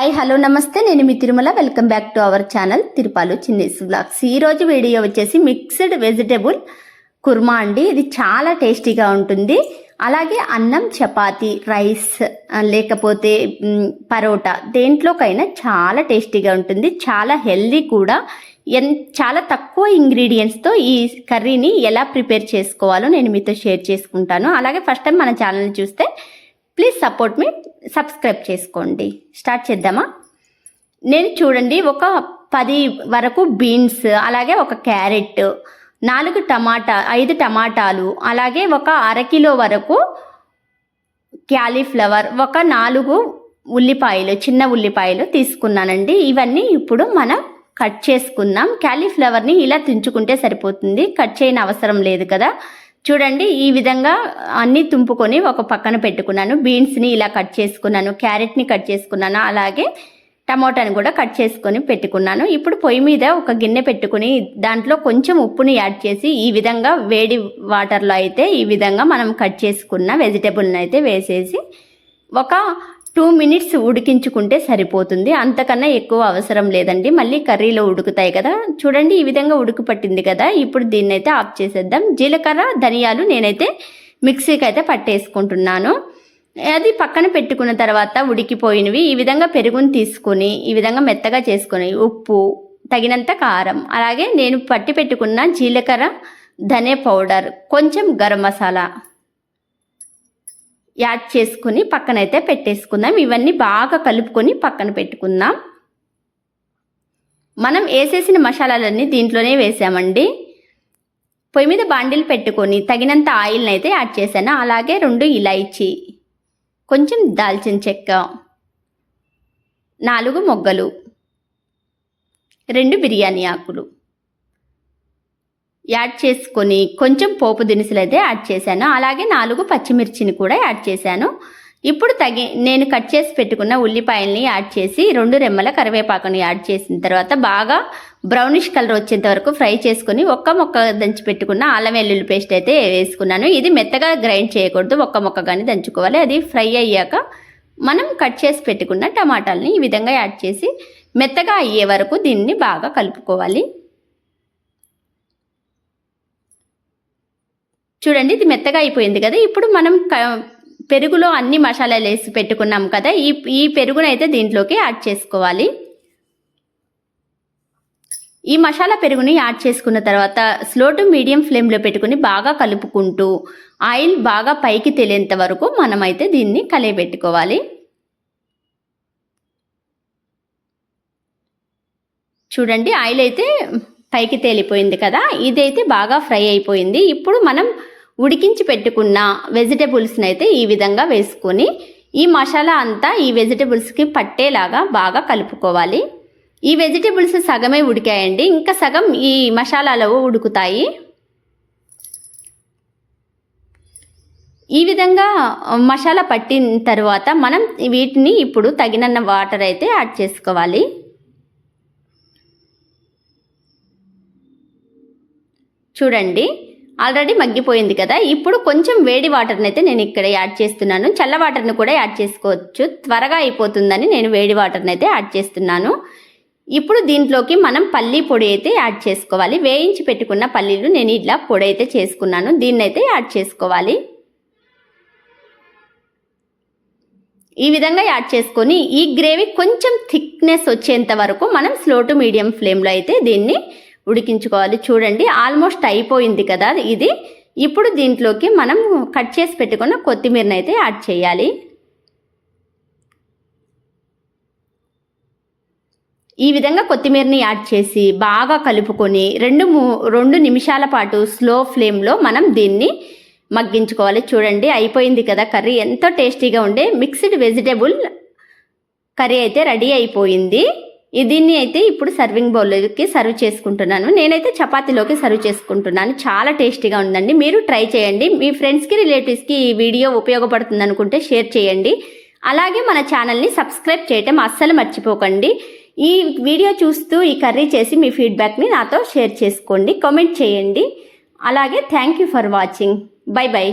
Hi hello నమస్తే. నేను మీ Tirumala. Welcome back to our channel Tirupalu చిన్నీస్ బ్లాగ్స్ ఈ రోజు వీడియో వచ్చేసి మిక్స్డ్ వెజిటేబుల్ కుర్మా అండి. ఇది చాలా టేస్టీగా ఉంటుంది. అలాగే అన్నం చపాతి రైస్ లేకపోతే పరోటా దేంట్లోకైనా చాలా టేస్టీగా ఉంటుంది. చాలా హెల్దీ కూడా. ఎన్ చాలా తక్కువ ఇంగ్రీడియంట్స్తో ఈ కర్రీని ఎలా ప్రిపేర్ చేసుకోవాలో నేను మీతో షేర్ చేసుకుంటాను. అలాగే ఫస్ట్ టైం మన ఛానల్ చూస్తే ప్లీజ్ సపోర్ట్ మీ సబ్స్క్రైబ్ చేసుకోండి. స్టార్ట్ చేద్దామా? నేను చూడండి ఒక పది వరకు బీన్స్ అలాగే ఒక క్యారెట్ నాలుగు టమాటా ఐదు టమాటాలు అలాగే ఒక అరకిలో వరకు క్యాలీఫ్లవర్ ఒక నాలుగు ఉల్లిపాయలు చిన్న ఉల్లిపాయలు తీసుకున్నానండి. ఇవన్నీ ఇప్పుడు మనం కట్ చేసుకుందాం. క్యాలీఫ్లవర్ని ఇలా తుంచుకుంటే సరిపోతుంది. కట్ చేయని అవసరం లేదు కదా. చూడండి ఈ విధంగా అన్నీ తుంపుకొని ఒక పక్కన పెట్టుకున్నాను. బీన్స్ని ఇలా కట్ చేసుకున్నాను క్యారెట్ని కట్ చేసుకున్నాను అలాగే టమోటాని కూడా కట్ చేసుకొని పెట్టుకున్నాను. ఇప్పుడు పొయ్యి మీద ఒక గిన్నె పెట్టుకుని దాంట్లో కొంచెం ఉప్పుని యాడ్ చేసి ఈ విధంగా వేడి వాటర్లో అయితే ఈ విధంగా మనం కట్ చేసుకున్న వెజిటేబుల్ని అయితే వేసేసి ఒక టూ మినిట్స్ ఉడికించుకుంటే సరిపోతుంది. అంతకన్నా ఎక్కువ అవసరం లేదండి. మళ్ళీ కర్రీలో ఉడుకుతాయి కదా. చూడండి ఈ విధంగా ఉడుకు పట్టింది కదా. ఇప్పుడు దీన్ని అయితే ఆఫ్ చేసేద్దాం. జీలకర్ర ధనియాలు నేనైతే మిక్సీకి అయితే పట్టేసుకుంటున్నాను. అది పక్కన పెట్టుకున్న తర్వాత ఉడికిపోయినవి. ఈ విధంగా పెరుగుని తీసుకుని ఈ విధంగా మెత్తగా చేసుకుని ఉప్పు తగినంత కారం అలాగే నేను పట్టి పెట్టుకున్న జీలకర్ర ధనే పౌడర్ కొంచెం గరం మసాలా యాడ్ చేసుకుని పక్కనైతే పెట్టేసుకుందాం. ఇవన్నీ బాగా కలుపుకొని పక్కన పెట్టుకుందాం. మనం వేసేసిన మసాలాలన్నీ దీంట్లోనే వేసామండి. పొయ్యి మీద బాండిల్ పెట్టుకొని తగినంత ఆయిల్ని అయితే యాడ్ చేశాను. అలాగే రెండు ఇలాయచి కొంచెం దాల్చిన చెక్క నాలుగు మొగ్గలు రెండు బిర్యానీ ఆకులు. యాడ్ చేసుకొని కొంచెం పోపు దినుసులు అయితే యాడ్ చేశాను. అలాగే నాలుగు పచ్చిమిర్చిని కూడా యాడ్ చేశాను. ఇప్పుడు తగి నేను కట్ చేసి పెట్టుకున్న ఉల్లిపాయల్ని యాడ్ చేసి రెండు రెమ్మల కరివేపాకుని యాడ్ చేసిన తర్వాత బాగా బ్రౌనిష్ కలర్ వచ్చేంత వరకు ఫ్రై చేసుకొని ఒక్క మొక్క దంచి పెట్టుకున్న అల్లం వెల్లుల్లి పేస్ట్ అయితే వేసుకున్నాను. ఇది మెత్తగా గ్రైండ్ చేయకూడదు. ఒక్క మొక్కగాని దంచుకోవాలి. అది ఫ్రై అయ్యాక మనం కట్ చేసి పెట్టుకున్న టమాటాలని ఈ విధంగా యాడ్ చేసి మెత్తగా అయ్యే వరకు దీన్ని బాగా కలుపుకోవాలి. చూడండి ఇది మెత్తగా అయిపోయింది కదా. ఇప్పుడు మనం క- పెరుగులో అన్ని మసాలాలు వేసి పెట్టుకున్నాం కదా. ఈ ఈ పెరుగునైతే దీంట్లోకి యాడ్ చేసుకోవాలి. ఈ మసాలా పెరుగుని యాడ్ చేసుకున్న తర్వాత స్లో టు మీడియం ఫ్లేమ్లో పెట్టుకుని బాగా కలుపుకుంటూ ఆయిల్ బాగా పైకి తెలియంత వరకు మనమైతే దీన్ని కలియబెట్టుకోవాలి. చూడండి ఆయిల్ అయితే పైకి తేలిపోయింది కదా. ఇదైతే బాగా ఫ్రై అయిపోయింది. ఇప్పుడు మనం ఉడికించి పెట్టుకున్న వెజిటేబుల్స్ని అయితే ఈ విధంగా వేసుకొని ఈ మసాలా అంతా ఈ వెజిటేబుల్స్కి పట్టేలాగా బాగా కలుపుకోవాలి. ఈ వెజిటేబుల్స్ సగమే ఉడికాయండి. ఇంకా సగం ఈ మసాలాలో ఉడుకుతాయి. ఈ విధంగా మసాలా పట్టిన తర్వాత మనం వీటిని ఇప్పుడు తగినన్న వాటర్ అయితే యాడ్ చేసుకోవాలి. చూడండి. ఆల్రెడీ మగ్గిపోయింది కదా. ఇప్పుడు కొంచెం వేడి వాటర్ని అయితే నేను ఇక్కడ యాడ్ చేస్తున్నాను. చల్ల వాటర్ని కూడా యాడ్ చేసుకోవచ్చు. త్వరగా అయిపోతుందని నేను వేడి వాటర్ని అయితే యాడ్ చేస్తున్నాను. ఇప్పుడు దీంట్లోకి మనం పల్లీ పొడి అయితే యాడ్ చేసుకోవాలి. వేయించి పెట్టుకున్న పల్లీలు నేను ఇట్లా పొడి అయితే చేసుకున్నాను. దీన్ని అయితే యాడ్ చేసుకోవాలి. ఈ విధంగా యాడ్ చేసుకొని ఈ గ్రేవీ కొంచెం థిక్నెస్ వచ్చేంత వరకు మనం స్లో టు మీడియం ఫ్లేమ్లో అయితే దీన్ని ఉడికించుకోవాలి. చూడండి ఆల్మోస్ట్ అయిపోయింది కదా ఇది. ఇప్పుడు దీంట్లోకి మనం కట్ చేసి పెట్టుకున్న కొత్తిమీరని అయితే యాడ్ చేయాలి. ఈ విధంగా కొత్తిమీరని యాడ్ చేసి బాగా కలుపుకొని రెండు మూ రెండు నిమిషాల పాటు స్లో ఫ్లేమ్లో మనం దీన్ని మగ్గించుకోవాలి. చూడండి అయిపోయింది కదా కర్రీ. ఎంతో టేస్టీగా ఉండే మిక్స్డ్ వెజిటేబుల్ కర్రీ అయితే రెడీ అయిపోయింది. దీన్ని అయితే ఇప్పుడు సర్వింగ్ బౌల్లోకి సర్వ్ చేసుకుంటున్నాను. నేనైతే చపాతీలోకి సర్వ్ చేసుకుంటున్నాను. చాలా టేస్టీగా ఉందండి. మీరు ట్రై చేయండి. మీ ఫ్రెండ్స్కి రిలేటివ్స్కి ఈ వీడియో ఉపయోగపడుతుంది అనుకుంటే షేర్ చేయండి. అలాగే మన ఛానల్ని సబ్స్క్రైబ్ చేయటం అస్సలు మర్చిపోకండి. ఈ వీడియో చూస్తూ ఈ కర్రీ చేసి మీ ఫీడ్బ్యాక్ని నాతో షేర్ చేసుకోండి. కామెంట్ చేయండి. అలాగే thank you for watching bye bye